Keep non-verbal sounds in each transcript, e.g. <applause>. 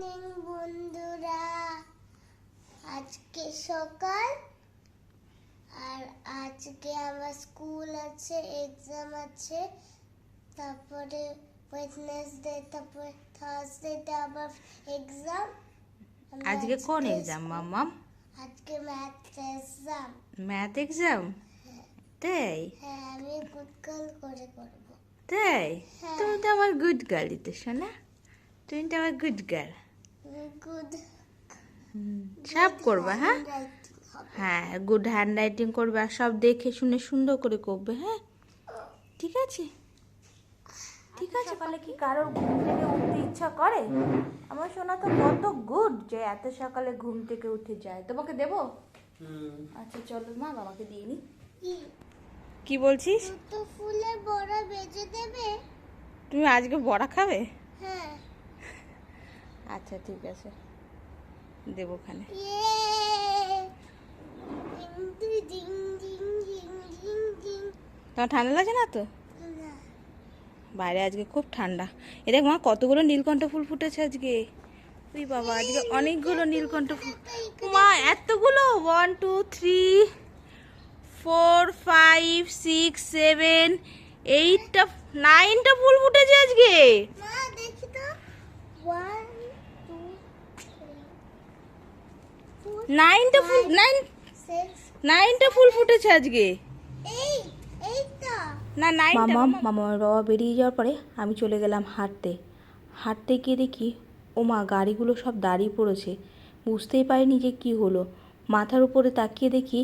Morning বন্ধুরা। আজকে সকাল আর আজকে আমার স্কুল আছে এক্সাম আছে। তারপরে ওয়েডনেসডে তারপরে থার্সডেতে আবার এক্সাম আজকে কোন এক্সাম মাম্মাম? আজকে ম্যাথ এক্সাম ম্যাথ এক্সাম তাই? হ্যাঁ আমি গুড গার্ল করে করব। তাই? হ্যাঁ। তুমি তো আমার গুড গার্ল তো শোনা তুমি তো আমার গুড গার্ল সব করবা হ্যাঁ? হ্যাঁ গুড হ্যান্ড রাইটিং করবে আর সব দেখে শুনে সুন্দর করে করবে হ্যাঁ? ঠিক আছে? ঠিক আছে সকালে কি কারোর ঘুম থেকে উঠতে ইচ্ছা করে? আমার শোনা তো কত গুড যে এত সকালে ঘুম থেকে উঠে যায়। তোমাকে দেবো? আচ্ছা চলো মা বাবাকে দিয়ে নি। কি বলছিস? দুটো ফুলের বড়া বেজে দেবে। তুমি আজকে বড়া খাবে? হ্যাঁ। আচ্ছা ঠিক আছে। দেবো ডিং তোমার ঠান্ডা লাগে না তো? বাইরে আজকে খুব ঠান্ডা। এ দেখ মা, কতগুলো নীলকণ্ঠ ফুল ফুটেছে আজকে। ওই বাবা, আজকে অনেকগুলো নীলকণ্ঠ ফুল। মা, এতগুলো? One two three four five six seven এইটটা নাইনটা ফুল ফুটেছে আজকে। মা, দেখি তো ওয়ান টু থ্রি ফোর নাইনটা ফুল নাইন নাইনটা ফুল ফুটেছে আজকে। না নাইন মামা মামার বাবা বেরিয়ে যাওয়ার পরে আমি চলে গেলাম হাঁটতে। হাঁটতে গিয়ে দেখি ও মা গাড়িগুলো সব দাঁড়িয়ে পড়েছে। বুঝতেই পারিনি যে কি হলো। মাথার উপরে তাকিয়ে দেখি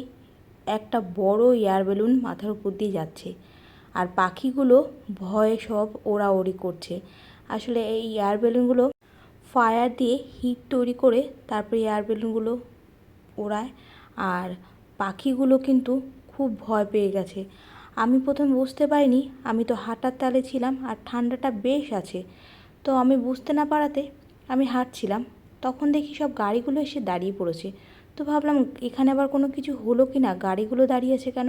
একটা বড় এয়ার বেলুন মাথার উপর দিয়ে যাচ্ছে। আর পাখিগুলো ভয়ে সব ওরা ওড়াওড়ি করছে। আসলে এই এয়ার বেলুনগুলো ফায়ার দিয়ে হিট তৈরি করে তারপরে এয়ার বেলুনগুলো ওড়ায়। আর পাখিগুলো কিন্তু খুব ভয় পেয়ে গেছে। আমি প্রথম বুঝতে পারিনি, আমি তো হাঁটার তালে ছিলাম আর ঠান্ডাটা বেশ আছে। তো আমি বুঝতে না পারাতে আমি হাঁটছিলাম। তখন দেখি সব গাড়িগুলো এসে দাঁড়িয়ে পড়েছে। তো ভাবলাম, এখানে আবার কোনো কিছু হলো কি না? গাড়িগুলো দাঁড়িয়েছে কেন?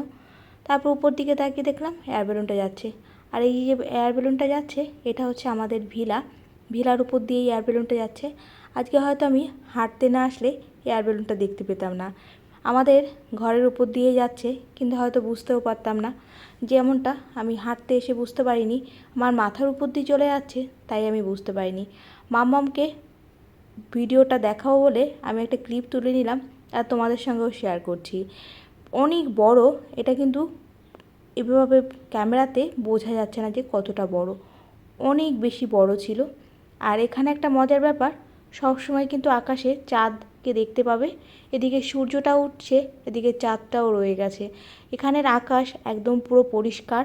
তারপর উপর দিকে তাকিয়ে দেখলাম এয়ার বেলুনটা যাচ্ছে। আর এই যে এয়ার বেলুনটা যাচ্ছে, এটা হচ্ছে আমাদের ভিলা। ভিলার উপর দিয়ে এয়ার বেলুনটা যাচ্ছে। আজকে হয়তো আমি হাঁটতে না আসলে এয়ার বেলুনটা দেখতে পেতাম না। আমাদের ঘরের উপর দিয়ে যাচ্ছে, কিন্তু হয়তো বুঝতেও পারতাম না। যেমনটা আমি হাঁটতে এসে বুঝতে পারিনি, আমার মাথার উপর দিয়ে চলে যাচ্ছে, তাই আমি বুঝতে পারিনি। মাম্মামকে ভিডিওটা দেখাবো বলে আমি একটা ক্লিপ তুলে নিলাম আর তোমাদের সঙ্গেও শেয়ার করছি। অনেক বড়, এটা কিন্তু এভাবে ক্যামেরাতে বোঝা যাচ্ছে না যে কতটা বড়। অনেক বেশি বড় ছিল। আর এখানে একটা মজার ব্যাপার সব সময় কিন্তু আকাশে চাঁদকে দেখতে পাবে। এদিকে সূর্যটা উঠছে, এদিকে চাঁদটাও রয়ে গেছে। এখানের আকাশ একদম পুরো পরিষ্কার।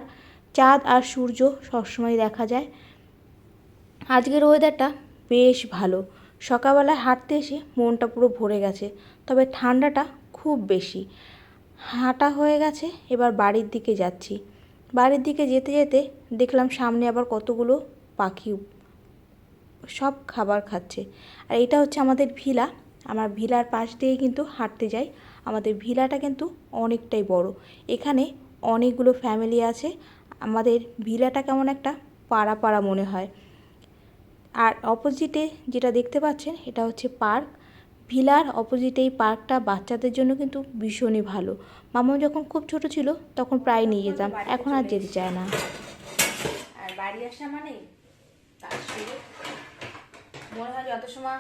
চাঁদ আর সূর্য সবসময় দেখা যায়। আজকের ওয়েদারটা বেশ ভালো। সকালবেলায় হাঁটতে এসে মনটা পুরো ভরে গেছে, তবে ঠান্ডাটা খুব বেশি। হাঁটা হয়ে গেছে, এবার বাড়ির দিকে যাচ্ছি। বাড়ির দিকে যেতে যেতে দেখলাম সামনে আবার কতগুলো পাখি সব খাবার খাচ্ছে। আর এটা হচ্ছে আমাদের ভিলা। আমার ভিলার পাশ দিয়ে কিন্তু হাঁটতে যাই। আমাদের ভিলাটা কিন্তু অনেকটাই বড়। এখানে অনেকগুলো ফ্যামিলি আছে। আমাদের ভিলাটা কেমন একটা পাড়া পাড়া মনে হয়। আর অপোজিটে যেটা দেখতে পাচ্ছেন, এটা হচ্ছে পার্ক ভিলার অপোজিটে এই পার্কটা বাচ্চাদের জন্য কিন্তু ভীষণই ভালো। মামা যখন খুব ছোট ছিল, তখন প্রায় নিয়ে যেতাম। এখন আর যেতে চায় না। আর বাড়ি আসা মানে শুরু মনে হয় যত সময়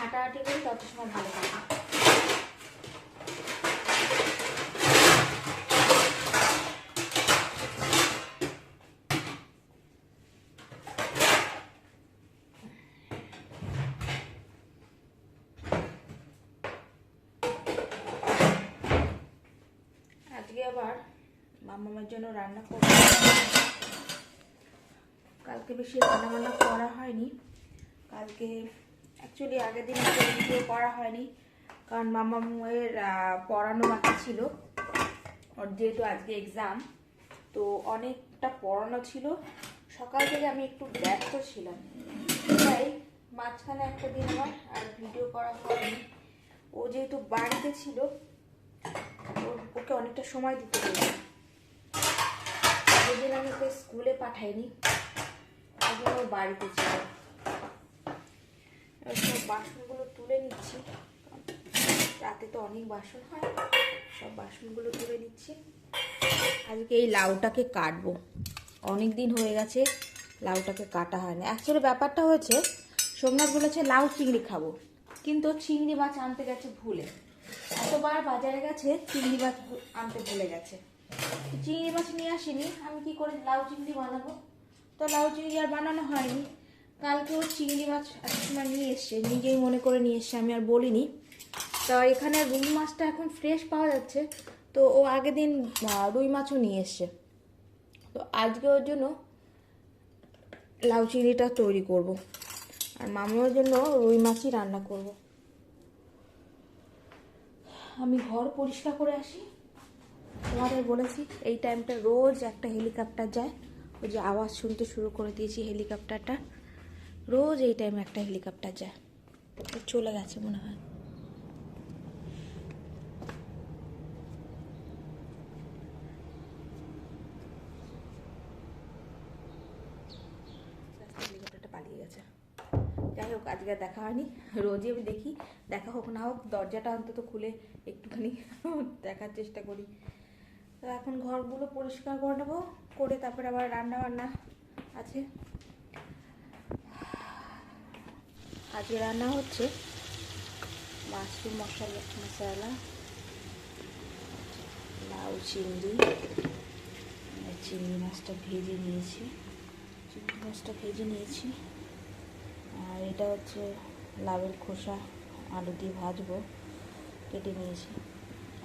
হাঁটাহাঁটি করি, তত সময় ভালো থাকে। আবার জন্য রান্না করব। কালকে বেশি রান্না বান্না করা হয়নি। কালকে অ্যাকচুয়ালি আগের দিন ভিডিও করা হয়নি, কারণ মামামের পড়ানো বাকি ছিল। ওর যেহেতু আজকে এক্সাম তো অনেকটা পড়ানো ছিল। সকাল থেকে আমি একটু ব্যস্ত ছিলাম। তাই মাঝখানে একটা দিন আমার আর ভিডিও করা হয়নি। ও যেহেতু বাড়িতে ছিল ওর- ওকে অনেকটা সময় দিতে যেদিন আমি ওকে স্কুলে পাঠাইনি ওদিন ও বাড়িতে ছিল। বাসনগুলো তুলে নিচ্ছি। রাতে তো অনেক বাসন হয়, সব বাসনগুলো তুলে নিচ্ছি। আজকে এই লাউটাকে কাটবো। অনেক দিন হয়ে গেছে লাউটাকে কাটা হয় না অ্যাকচুয়ালি ব্যাপারটা হয়েছে, সোমনাথ বলেছে লাউ চিংড়ি খাব, কিন্তু চিংড়ি মাছ আনতে গেছে ভুলে। এতবার বাজারে গেছে, চিংড়ি মাছ আনতে ভুলে গেছে। চিংড়ি মাছ নিয়ে আসিনি, আমি কি করে লাউ চিংড়ি বানাবো? তো লাউ চিংড়ি আর বানানো হয়নি। কালকে ও চিংড়ি মাছ এক সময় নিয়ে এসছে, নিজেই মনে করে নিয়ে এসছে, আমি আর বলিনি। তো এখানে রুই মাছটা এখন ফ্রেশ পাওয়া যাচ্ছে, তো ও আগের দিন রুই মাছও নিয়ে এসছে। তো আজকে ওর জন্য লাউ চিংড়িটা তৈরি করব, আর মামার জন্য রুই মাছই রান্না করব। আমি ঘর পরিষ্কার করে আসি, তোমাদের বলেছি, এই টাইমটা রোজ একটা হেলিকপ্টার যায়, ওই যে আওয়াজ শুনতে শুরু করে দিয়েছি হেলিকপ্টারটা। রোজ এই টাইমে একটা হেলিকপ্টার যায়। চলে গেছে মনে হয়। হেলিকপ্টারটা পালিয়ে গেছে। যাই হোক, আজকে দেখা হয়নি। রোজই আমি দেখি, দেখা হোক না হোক, দরজাটা অন্তত খুলে একটুখানি দেখার চেষ্টা করি। এখন ঘরগুলো পরিষ্কার করে নেব, করে তারপরে আবার রান্না বান্না আছে। আজকে রান্না হচ্ছে মাশরুম মশলা মশলা, লাউ, চিংড়ি আর চিংড়ি মাছটা ভেজে নিয়েছি। চিংড়ি মাছটা ভেজে নিয়েছি। আর এটা হচ্ছে লাউয়ের খোসা, আলু দিয়ে ভাজবো, কেটে নিয়েছি।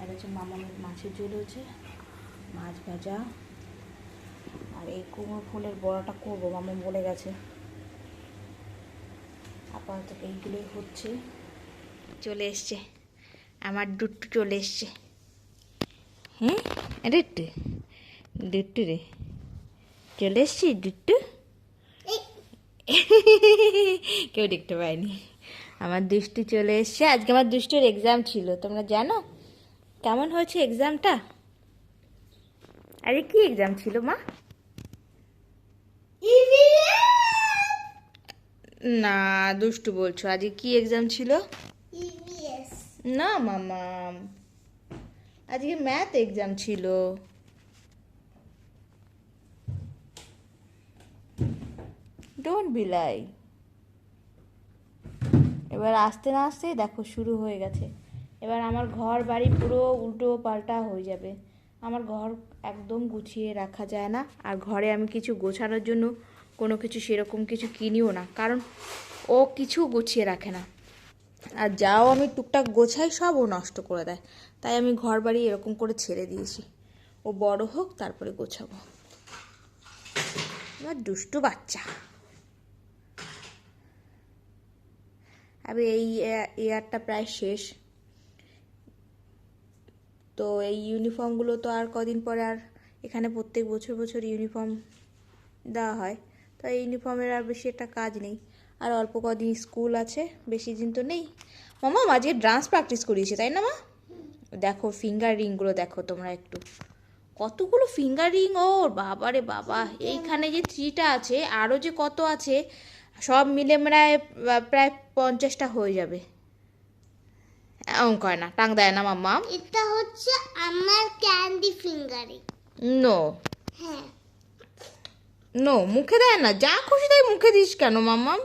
আর হচ্ছে মামামের মাছের ঝোল হচ্ছে মাছ ভাজা। আর এই কুমড়ো ফুলের বড়াটা করব মামা বলে গেছে। আপাতত এইগুলোই হচ্ছে। চলে এসছে। আমার দুট্টু চলে এসছে। হ্যাঁ? দুট্টু। দুট্টু রে। চলে এসছি দুট্টু? কেউ দেখতে পায়নি। আমার দুষ্টু চলে এসছে। আজকে আমার দুষ্টুর এক্সাম ছিল তোমরা জানো? কেমন হয়েছে এক্সামটা আরে কি এক্সাম ছিল মা? না দুষ্টু বলছো। আজকে কি এক্সাম ছিল? না মামা আজকে ম্যাথ এক্সাম ছিল। ডোন্ট বিলাই এবার আসতে না আসতেই দেখো শুরু হয়ে গেছে। এবার আমার ঘর বাড়ি পুরো উল্টো পাল্টা হয়ে যাবে। আমার ঘর একদম গুছিয়ে রাখা যায় না। আর ঘরে আমি কিছু গোছানোর জন্য কোনো কিছু সেরকম কিছু কিনিও না, কারণ ও কিছু গুছিয়ে রাখে না। আর যাও আমি টুকটাক গোছাই, সব ও নষ্ট করে দেয়। তাই আমি ঘর বাড়ি এরকম করে ছেড়ে দিয়েছি। ও বড় হোক, তারপরে গোছাবো। আমার দুষ্টু বাচ্চা। আমি এই ইয়ারটা প্রায় শেষ। তো এই ইউনিফর্মগুলো তো আর কদিন পরে আর এখানে প্রত্যেক বছর বছর ইউনিফর্ম দেওয়া হয়। তো এই ইউনিফর্মের আর বেশি একটা কাজ নেই। আর অল্প কদিন স্কুল আছে বেশি দিন তো নেই। মামা মাঝে ডান্স প্র্যাকটিস করিয়েছে তাই না মা? দেখো ফিঙ্গার রিংগুলো দেখো তোমরা একটু। কতগুলো ফিঙ্গার রিং ওর বাবারে বাবা। এইখানে যে থ্রিটা আছে আরও যে কত আছে সব মিলে প্রায় প্রায় পঞ্চাশটা হয়ে যাবে। হয় না টাং দেয় না মাম্মা। এটা হচ্ছে আমার ক্যান্ডি ফিঙ্গারিং নো হ্যাঁ। নো মুখে দেয় না। যা খুশি তাই মুখে দিস কেন মাম্মাম?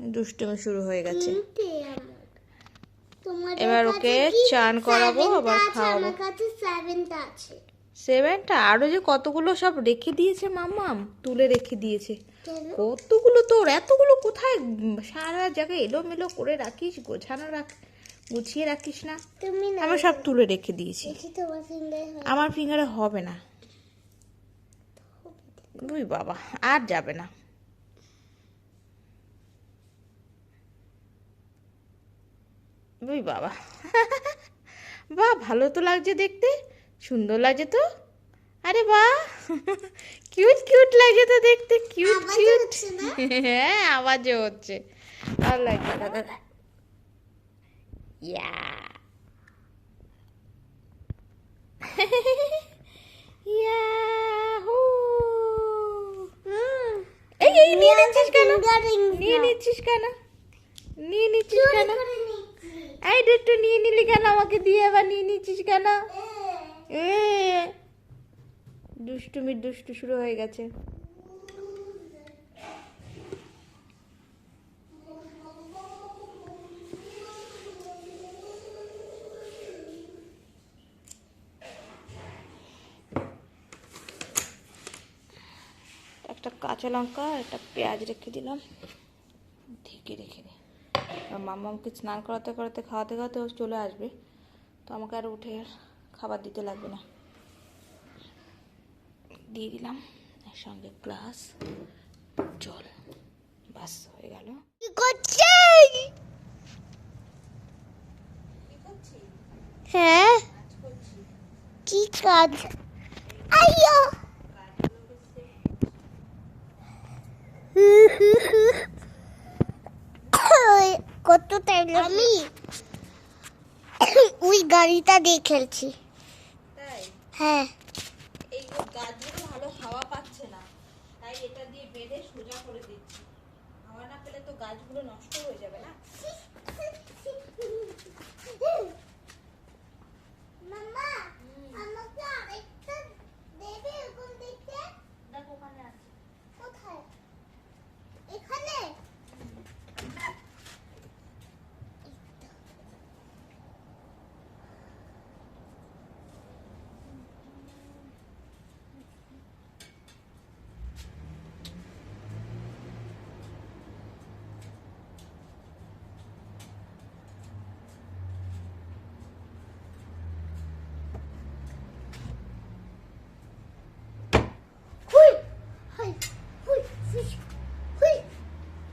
দুষ্টুমি শুরু হয়ে গেছে। এবার ওকে চান করাবো, আবার খাওয়াবো। সেভেনটা আরও যে কতগুলো সব রেখে দিয়েছে মাম্মাম? তুলে রেখে দিয়েছে। কতগুলো তোর? এতগুলো কোথায়? সারা জায়গায় এলোমেলো করে রাখিস গোছানো রাখ গুছিয়ে রাখিস না। আমি সব তুলে রেখে দিয়েছি। আমার ফিঙ্গারে হবে না। বুঝ বাবা আর যাবে না। বুঝ বাবা। <laughs> বাহ ভালো তো লাগছে দেখতে। সুন্দর লাগছে তো। আরে বাহ <laughs> কিউট কিউট লাগছে তো দেখতে। কিউট কিউট <laughs> হ্যাঁ আওয়াজও হচ্ছে। ভালো লাগছে দাদা ইয়া ইয়াহু এই এই নিয়ে নিচ্ছিস কেন? নিয়ে নিচ্ছিস কেন? নিয়ে নিচ্ছিস কেন? এই দুটো নিয়ে নিলি কেন? আমাকে দিয়ে আবার নিয়ে নিচ্ছিস কেন? এ। দুষ্টুমির দুষ্টু শুরু হয়ে গেছে। একটা কাঁচা লঙ্কা একটা পেঁয়াজ রেখে দিলাম। ঢেকে রেখে দিই আর মামাকে স্নান করাতে করাতে খাওয়াতে খাওয়াতে ও চলে আসবে। তো আমাকে আর উঠে খাবার দিতে লাগবে না। দিয়ে দিলাম এর সঙ্গে গ্লাস জল বাস হয়ে গেল। হ্যাঁ? কি কাজ? আইয়ো! কত টাইম আমি। ওই গাড়িটা দিয়ে খেলছি। তাই? হ্যাঁ। এই গাছগুলো ভালো হাওয়া পাচ্ছে না তাই এটা দিয়ে বেঁধে সোজা করে দিচ্ছি। হাওয়া না পেলে তো গাছগুলো নষ্ট হয়ে যাবে না <laughs> মামা আমাকে আরেকটা দেবে এরকম দেখতে দেখো ওখানে আছে কোথায় এখানে হুই হুই হুই ফিশ হুই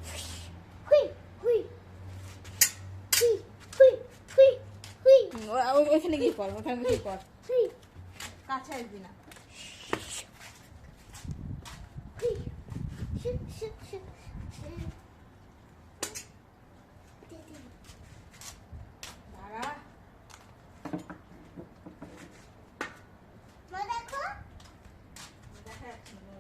ফিশ হুই হুই হুই হুই হুই হুই ওইখানে গিয়ে কর ওখানে গিয়ে কর কাছে আসবি না হুই শুক শুক শুক দাঁড়া মা দেখো দেখা যাচ্ছে না।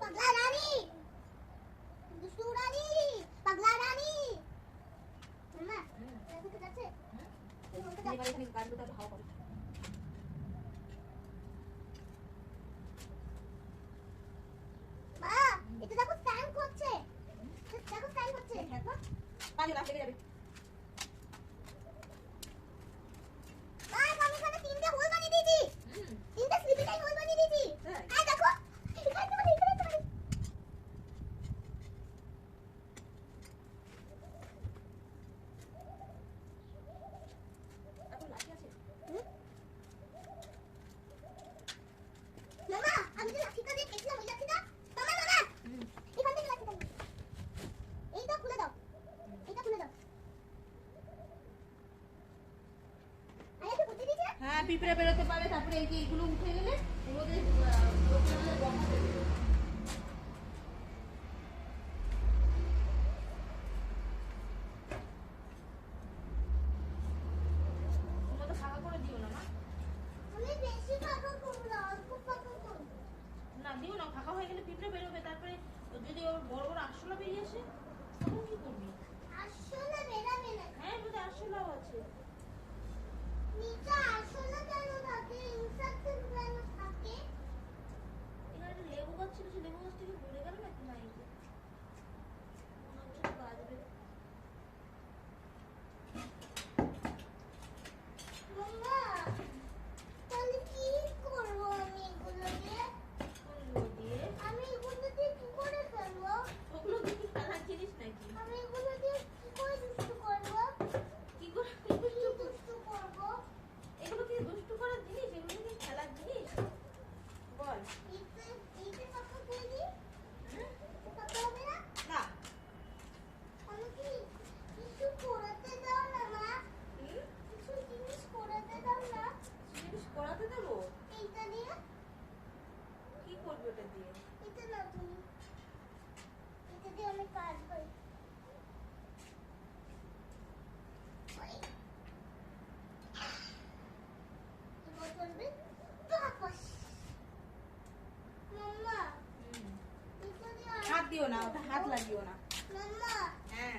পাগলা রানী দুষ্টু রানী পাগলা রানী মা দেখো ঠিক আছে এবার এখানে গাছগুলো হাওয়া পাবে মা এটা দেখো স্ট্যান্ড করছে দেখো স্ট্যান্ড করছে দেখো কাজে না লেগে যাবে মা আমি এখানে তিনটে হোল বানিয়ে দিয়েছি তিনটে স্লিপি টাইপ হোল বানিয়ে দিয়েছি তাই? হ্যাঁ দেখো এখানে তো এখানে তো এখন লাঠি আছে মামা আমি যে লাঠিটা দিয়ে কেটলাম ওই লাঠিটা মামা মামা এখান থেকে লাঠিটা নিই। এইটা খুলে দাও এইটা খুলে দাও আরে তো বুঝে দিয়েছি না? হ্যাঁ পিঁপড়ে বেরোতে পারে তারপরে এই যে এগুলো উঠে গেলে ওদের আহ, লোকেরা বলে বকা দেবে। তোমরা তো ফাঁকা করে দিও না মা আমি বেশি পাকা করব না অল্প পাকা করব না দিও না ফাঁকা হয়ে গেলে পিঁপড়ে বেরোবে তারপরে যদি ওর বড় বড় আরশোলা বেরিয়ে আসে তখন কি করবি আসলে বেরাবে না হ্যাঁ বোধহয় আরশোলাও আছে নিচে আসলে কেন থাকে ইনসেকশন কেন থাকে এখানে একটা লেবু গাছ ছিল সে লেবু গাছ থেকে ঘুরে গেল নাকি না এই যে মনে হচ্ছে গাছ বের মামা তাহলে কি করব আমি এগুলো দিয়ে করল দিয়ে আমি এগুলো দিয়ে কি করে খেলব ওগুলো কি কি খেলার জিনিস নাকি আমি এগুলো দিয়ে কি করে দুষ্টু করব কি করে কি দুষ্টু করব যদি আমি কাজ করি ওই। এবার করবে বাবাস। মাম্মা, এটা দিও না ওটা হাত লাগিও না মাম্মা, হ্যাঁ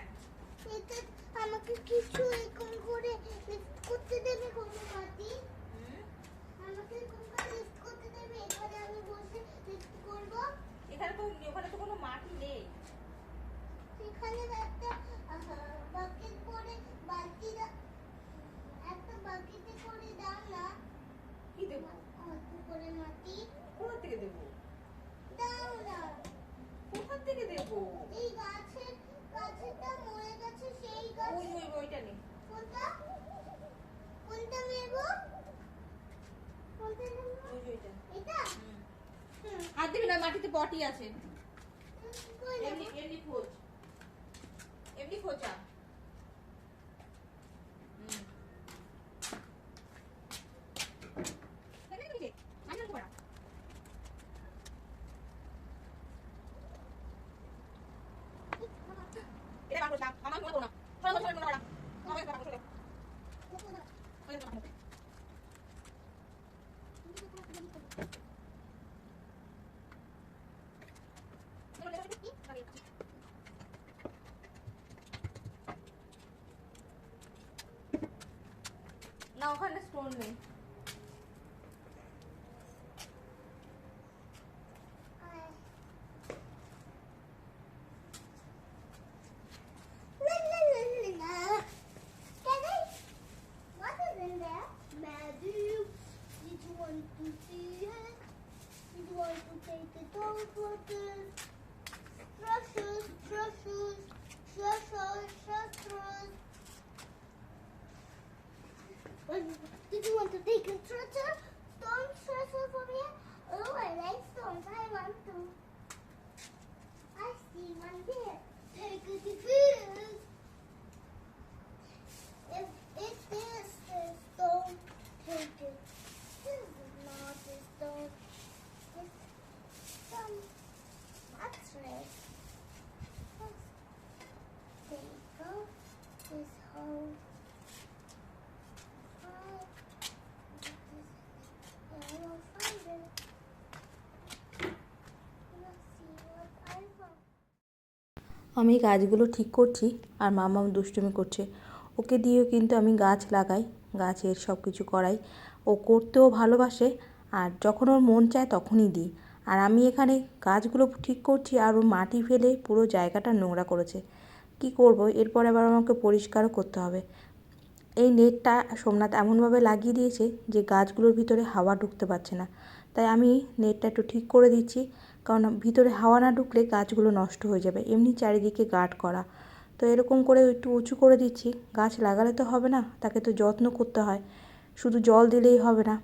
এটা আমাকে কিছু এরকম করে lift করতে দেবে কোনো মাটি আমাকে এরকম করে lift করতে দেবে এখানে আমি বসে lift করব এখানে তো ওখানে তো কোনো মাটি নেই এখানে একটা বাকেট করে বালতি দা- একটা বাকেটে করে দাও না কি দেবো অল্প করে মাটি কোথা থেকে দেবো দাও না কোথা থেকে দেবো এই গাছের গাছেরটা মরে গেছে সেই গাছ ওই ওই ওইটা নেই কোনটা কোনটা নেব কোনটা নেব ওই ওইটা এটা হুম হাত দিবি না মাটিতে পটি আছে। এমনি এমনি খোঁজ। এমনি না, আমার মনে করো না। সরো, বার করো, সরো। আমার। সরো, Did you want to take a treasure? Stone treasure for me? Oh, I like stones. I want to. I see one there. Take to fish. If it is a stone, take it. This is not a stone. It's some mattress. You go. This hole. আমি গাছগুলো ঠিক করছি আর মামা দুষ্টুমি করছে। ওকে দিয়েও কিন্তু আমি গাছ লাগাই, গাছের সব কিছু করাই। ও করতেও ভালোবাসে আর যখন ওর মন চায় তখনই দিই। আর আমি এখানে গাছগুলো ঠিক করছি আর ও মাটি ফেলে পুরো জায়গাটা নোংরা করেছে। কি করব? এরপর আবার আমাকে পরিষ্কারও করতে হবে। এই নেটটা সোমনাথ এমনভাবে লাগিয়ে দিয়েছে যে গাছগুলোর ভিতরে হাওয়া ঢুকতে পারছে না। তাই আমি নেটটা একটু ঠিক করে দিচ্ছি। কারণ ভিতরে হাওয়া না ঢুকলে গাছগুলো নষ্ট হয়ে যাবে। এমনি চারিদিকে গার্ড করা তো এরকম করে একটু উঁচু করে দিচ্ছি। গাছ লাগালে তো হবে না, তাকে তো যত্ন করতে হয়। শুধু জল দিলেই হবে না।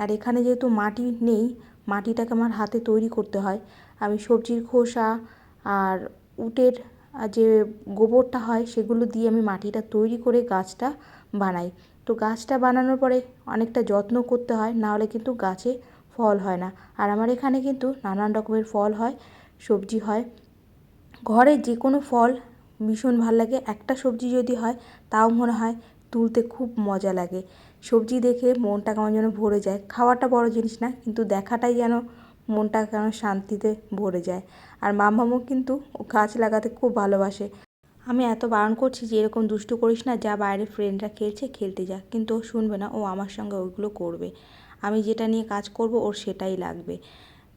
আর এখানে যেহেতু মাটি নেই, মাটিটাকে আমার হাতে তৈরি করতে হয়। আমি সবজির খোসা আর উটের যে গোবরটা হয়, সেগুলো দিয়ে আমি মাটিটা তৈরি করে গাছটা বানাই। তো গাছটা বানানোর পরে অনেকটা যত্ন করতে হয় নাহলে কিন্তু গাছে ফল হয় না। আর আমার এখানে কিন্তু নানান রকমের ফল হয়, সবজি হয়। ঘরে যে কোনো ফল ভীষণ ভালো লাগে। একটা সবজি যদি হয়, তাও মনে হয় তুলতে খুব মজা লাগে। সবজি দেখে মনটা কেমন যেন ভরে যায়। খাওয়াটা বড় জিনিস না, কিন্তু দেখাটাই যেন মনটা কেন শান্তিতে ভরে যায়। আর মামামও কিন্তু গাছ লাগাতে খুব ভালোবাসে। আমি এত বারণ করছি যে এরকম দুষ্টু করিস না, যা বাইরে ফ্রেন্ডরা খেলছে, খেলতে যা। কিন্তু ও শুনবে না, ও আমার সঙ্গে ওইগুলো করবে। আমি যেটা নিয়ে কাজ করব ওর সেটাই লাগবে।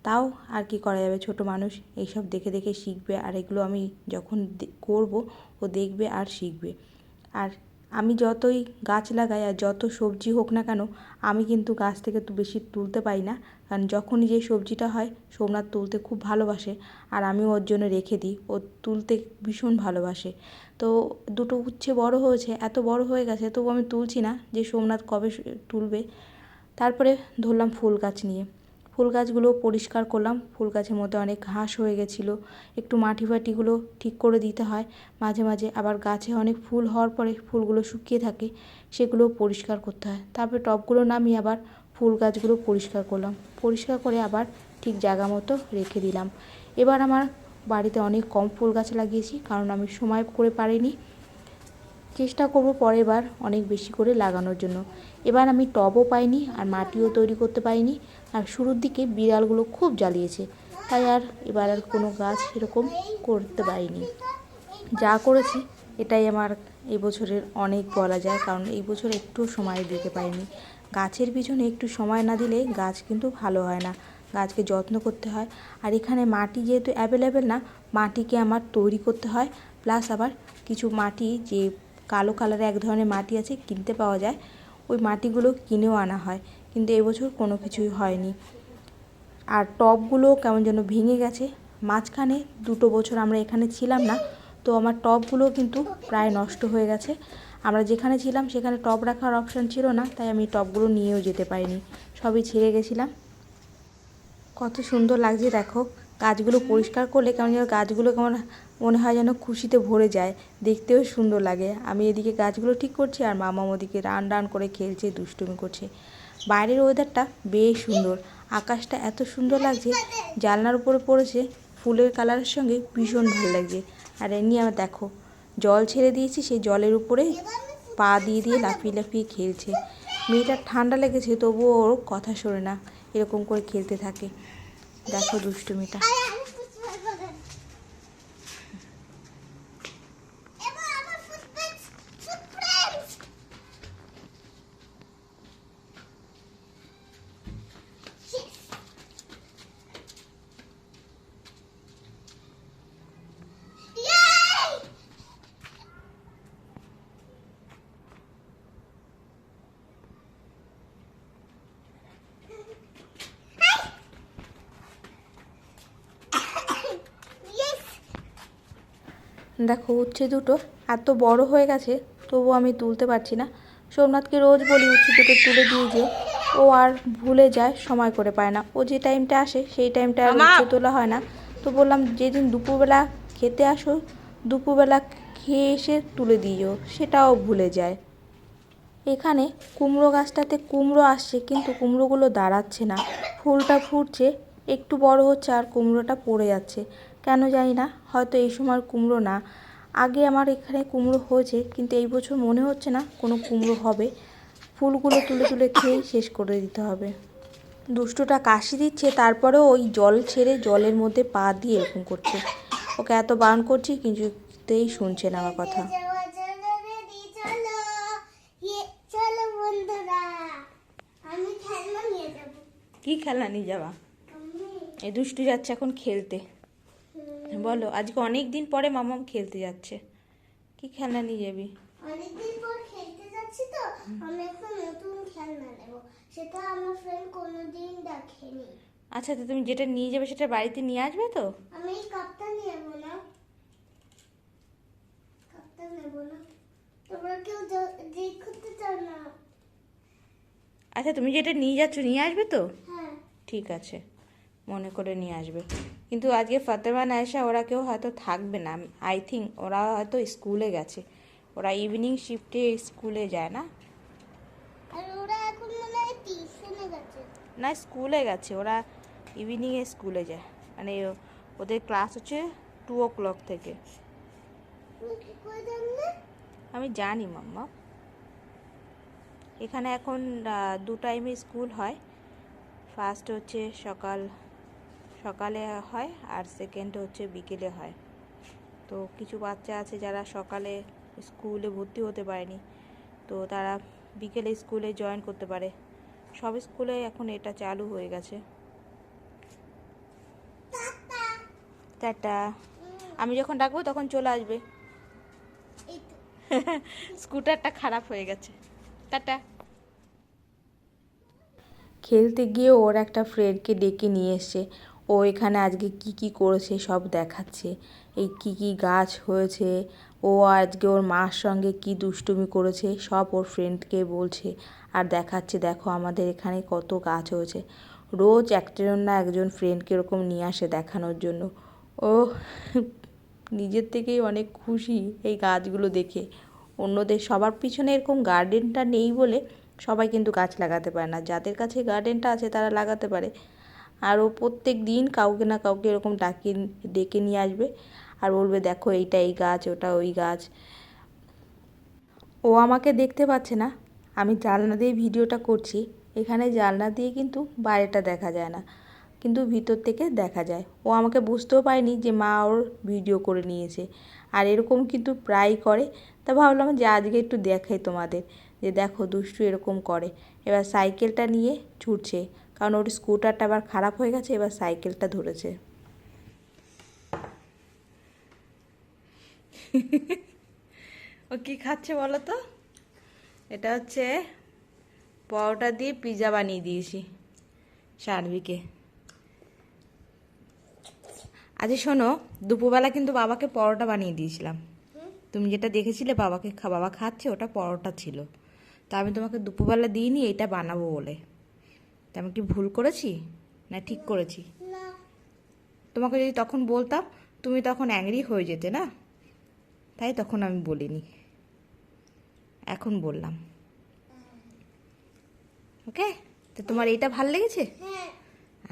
তাও আর কি করা যাবে? ছোট মানুষ এইসব দেখে দেখে শিখবে আর এগুলো আমি যখন করব, ও দেখবে আর শিখবে। আর আমি যতই গাছ লাগাই আর যত সবজি হোক না কেন, আমি কিন্তু গাছ থেকে তো বেশি তুলতে পারি না। কারণ যখনই যে সবজিটা হয়, সোমনাথ তুলতে খুব ভালোবাসে আর আমি ওর জন্য রেখে দিই। ও তুলতে ভীষণ ভালোবাসে। তো দুটো উচ্ছে বড় হয়েছে, এত বড় হয়ে গেছে, তবু আমি তুলছি না যে সোমনাথ কবে তুলবে। তারপরে ধরলাম ফুল গাছ নিয়ে। ফুল গাছগুলো পরিষ্কার করলাম। ফুল গাছের মধ্যে অনেক ঘাস হয়ে গেছিল। একটু মাটি ফাটিগুলো ঠিক করে দিতে হয়। মাঝে মাঝে আবার গাছে অনেক ফুল হওয়ার পরে ফুলগুলো শুকিয়ে থাকে, সেগুলো পরিষ্কার করতে হয়। তারপরে টবগুলো নামিয়ে আবার ফুল গাছগুলো পরিষ্কার করলাম। পরিষ্কার করে আবার ঠিক জায়গা মতো রেখে দিলাম। এবার আমার বাড়িতে অনেক কম ফুল গাছ লাগিয়েছি, কারণ আমি সময় করে পারিনি। চেষ্টা করব পরের বার অনেক বেশি করে লাগানোর জন্য। এবার আমি টবও পাইনি আর মাটিও তৈরি করতে পারিনি। আর শুরুর দিকে বিড়ালগুলো খুব জ্বালিয়েছে। তাই আর এবার আর কোনো গাছ এরকম করতে পারিনি। যা করেছি, এটাই আমার এই বছরের অনেক বলা যায়। কারণ এই বছর একটু সময় দিতে পারিনি। গাছের পিছনে একটু সময় না দিলে গাছ কিন্তু ভালো হয় না। গাছকে যত্ন করতে হয়। আর এখানে মাটি যেহেতু অ্যাভেলেবেল না, মাটিকে আমার তৈরি করতে হয়। প্লাস আবার কিছু মাটি যে কালো কালারের এক ধরনের মাটি আছে, কিনতে পাওয়া যায়। ওই মাটিগুলো কিনেও আনা হয়, কিন্তু এবছর কোনো কিছুই হয়নি। আর টবগুলো কেমন যেন ভেঙে গেছে। মাঝখানে দুটো বছর আমরা এখানে ছিলাম না, তো আমার টবগুলো কিন্তু প্রায় নষ্ট হয়ে গেছে। আমরা যেখানে ছিলাম সেখানে টব রাখার অপশান ছিল না, তাই আমি টবগুলো নিয়েও যেতে পারিনি। সবই ছেড়ে গেছিলাম। কত সুন্দর লাগছে, দেখো। গাছগুলো পরিষ্কার করলে কেমন যেন গাছগুলো কেমন মনে হয় যেন খুশিতে ভরে যায়। দেখতেও সুন্দর লাগে। আমি এদিকে গাছগুলো ঠিক করছি আর মামা ওদিকে রান রান করে খেলছে, দুষ্টুমি করছে। বাইরের ওয়েদারটা বেশ সুন্দর। আকাশটা এত সুন্দর লাগছে, জানলার উপরে পড়েছে, ফুলের কালারের সঙ্গে ভীষণ ভালো লাগছে। আর এমনি আমার দেখো, জল ছেড়ে দিয়েছি, সেই জলের উপরে পা দিয়ে দিয়ে লাফিয়ে লাফিয়ে খেলছে। মেয়েটার ঠান্ডা লেগেছে, তবুও ওর কথা শোনে না, এরকম করে খেলতে থাকে। দেখো দুষ্টুমিটা আরে আমি ফুটবল বাগান এবার আমার ফুটবল ফুটপ্রিন্টস Yay! Yes! দেখো উচ্ছে দুটো এত বড় হয়ে গেছে তবু আমি তুলতে পারছি না। সোমনাথকে রোজ বলি উচ্ছে দুটো তুলে দিয়ে যে ও আর ভুলে যায় সময় করে পায় না। ও যে টাইমটা আসে সেই টাইমটা আর উচ্ছে তোলা হয় না। তো বললাম যেদিন দুপুরবেলা খেতে আসো দুপুরবেলা খেয়ে এসে তুলে দিও সেটাও ভুলে যায়। এখানে কুমড়ো গাছটাতে কুমড়ো আসছে কিন্তু কুমড়োগুলো দাঁড়াচ্ছে না। ফুলটা ফুটছে একটু বড় হচ্ছে আর কুমড়োটা পড়ে যাচ্ছে। কেন জানি না, হয়তো এই সময় কুমড়ো না। আগে আমার এখানে কুমড়ো হয়েছে, কিন্তু এই বছর মনে হচ্ছে না কোনো কুমড়ো হবে। ফুলগুলো তুলে তুলে খেয়েই শেষ করে দিতে হবে। দুষ্টুটা কাশি দিচ্ছে, তারপরেও ওই জল ছেড়ে জলের মধ্যে পা দিয়ে এরকম করছে। ওকে এত বারণ করছি, কিছুতেই শুনছে না আমার কথা। যাব কি খেলা নিয়ে আমি এই দুষ্টু যাচ্ছে এখন খেলতে। বলো আজকে অনেক দিন পরে মামাম খেলতে যাচ্ছে। কি খেলনা নিয়ে যাবি? অনেকদিন পর খেলতে যাচ্ছি তো আমি এখন নতুন খেলনা নেব। সেটা আমার ফ্রেন্ড কোনোদিন দেখেনি। আচ্ছা তো তুমি যেটা নিয়ে যাবে সেটা বাড়িতে নিয়ে আসবে তো? আমি এই কাপটা নেব না। কাপটা নেব না। তোমরা কেউ জিদ করতে চাও না। আচ্ছা তুমি যেটা নিয়ে যাচ্ছ নিয়ে আসবে তো? হ্যাঁ। ঠিক আছে মনে করে নিয়ে আসবে। কিন্তু আজকে ফাতেমা নায়সা ওরা কেউ হয়তো থাকবে না। আই থিঙ্ক ওরা হয়তো স্কুলে গেছে। ওরা ইভিনিং শিফটে স্কুলে যায় না? না স্কুলে গেছে। ওরা ইভিনিংয়ে স্কুলে যায়। মানে ওদের ক্লাস হচ্ছে টু ও ক্লক থেকে আমি জানি মাম্মা। এখানে এখন দু টাইমে স্কুল হয়। ফার্স্ট হচ্ছে সকাল সকালে হয় আর সেকেন্ড হচ্ছে বিকেলে হয়। তো কিছু বাচ্চা আছে যারা সকালে স্কুলে ভর্তি হতে পারেনি। তো তারা বিকেলে স্কুলে জয়েন করতে পারে। সব স্কুলে এখন এটা চালু হয়ে গেছে। টাটা। আমি যখন ডাকবো তখন চলে আসবে। স্কুটারটা খারাপ হয়ে গেছে। টাটা। খেলতে গিয়ে ওর একটা ফ্রেন্ডকে ডেকে নিয়ে এসছে। ও এখানে আজকে কি কি করেছে সব দেখাচ্ছে। এই কি কি গাছ হয়েছে, ও আজকে ওর মার সঙ্গে কি দুষ্টুমি করেছে, সব ওর ফ্রেন্ডকে বলছে আর দেখাচ্ছে। দেখো আমাদের এখানে কত গাছ হয়েছে। রোজ একজন না একজন ফ্রেন্ডকে এরকম নিয়ে আসে দেখানোর জন্য। ও নিজের থেকেই অনেক খুশি এই গাছগুলো দেখে। অন্যদের সবার পিছনে এরকম গার্ডেনটা নেই বলে সবাই কিন্তু গাছ লাগাতে পারে না। যাদের কাছে গার্ডেনটা আছে তারা লাগাতে পারে। আর ও প্রত্যেক দিন কাউকে না কাউকে এরকম ডাকে ডেকে নিয়ে আসবে। আর বলবে, দেখো, এইটা এই গাছ, ওটা ওই গাছ। ও আমাকে দেখতে পাচ্ছে না। আমি জানলা দিয়ে ভিডিওটা করছি। এখানে জানলা দিয়ে কিন্তু বাইরেটা দেখা যায় না, কিন্তু ভিতর থেকে দেখা যায়। ও আমাকে বুঝতেও পারেনি যে মা ওর ভিডিও করে নিয়েছে। আর এরকম কিন্তু প্রায় করে। তা ভাবলাম যে আজকে একটু দেখাই তোমাদের, যে দেখো দুষ্টু এরকম করে। এবার সাইকেলটা নিয়ে ছুটছে। কারণ ওর স্কুটারটা আবার খারাপ হয়ে গেছে, এবার সাইকেলটা ধরেছে। ও কি খাচ্ছে বলো তো? এটা হচ্ছে পরোটা দিয়ে পিৎজা বানিয়ে দিয়েছি সার্বিকে। আচ্ছা শোনো, দুপুরবেলা কিন্তু বাবাকে পরোটা বানিয়ে দিয়েছিলাম। তুমি যেটা দেখেছিলে, বাবাকে বাবা খাচ্ছে, ওটা পরোটা ছিল। তা আমি তোমাকে দুপুরবেলা দিইনি, এটা বানাবো বলে। তা আমি কি ভুল করেছি? না ঠিক করেছি? তোমাকে যদি তখন বলতাম তুমি তখন অ্যাংরি হয়ে যেতে না? তাই তখন আমি বলিনি। এখন বললাম। ওকে? তো তোমার এইটা ভালো লেগেছে? হ্যাঁ।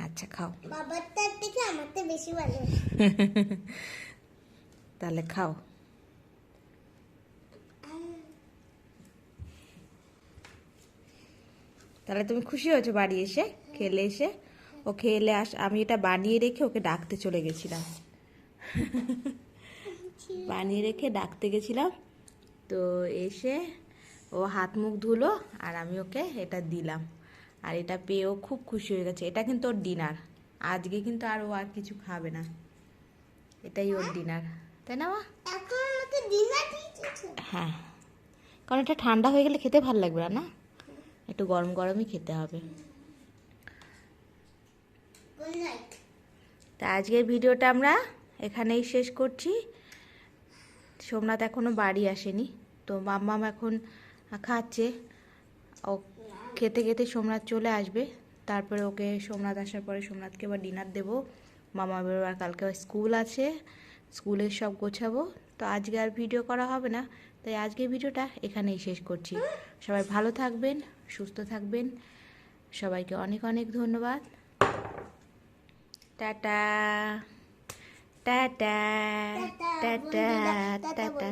আচ্ছা খাও। বাবারটার থেকে আমারটা বেশি ভালো <laughs> তাহলে খাও। তাহলে তুমি খুশি হয়েছো বাড়ি এসে? খেলে এসে? ও খেলে আস আমি এটা বানিয়ে রেখে ওকে ডাকতে চলে গেছিলাম। বানিয়ে রেখে ডাকতে গেছিলাম। তো এসে ও হাত মুখ ধুলো আর আমি ওকে এটা দিলাম। আর এটা পেয়ে ও খুব খুশি হয়ে গেছে। এটা কিন্তু ওর ডিনার। আজকে কিন্তু আর ও আর কিছু খাবে না। এটাই ওর ডিনার। তাই না মা? হ্যাঁ। কারণ এটা ঠান্ডা হয়ে গেলে খেতে ভালো লাগবে না না? একটু গরম গরমই খেতে হবে। তা আজকের ভিডিওটা আমরা এখানেই শেষ করছি। সোমনাথ এখনও বাড়ি আসেনি, তো মাম্মাম এখন খাচ্ছে। ও খেতে খেতে সোমনাথ চলে আসবে, তারপরে ওকে সোমনাথ আসার পরে সোমনাথকে এবার ডিনার দেবো। মামা বেরোবার কালকে স্কুল আছে স্কুলের সব গোছাবো। তো আজকে আর ভিডিও করা হবে না, তাই আজকের ভিডিওটা এখানেই শেষ করছি। সবাই ভালো থাকবেন। সুস্থ থাকবেন। সবাইকে অনেক অনেক ধন্যবাদ। টাটা। টাটা। Tata tata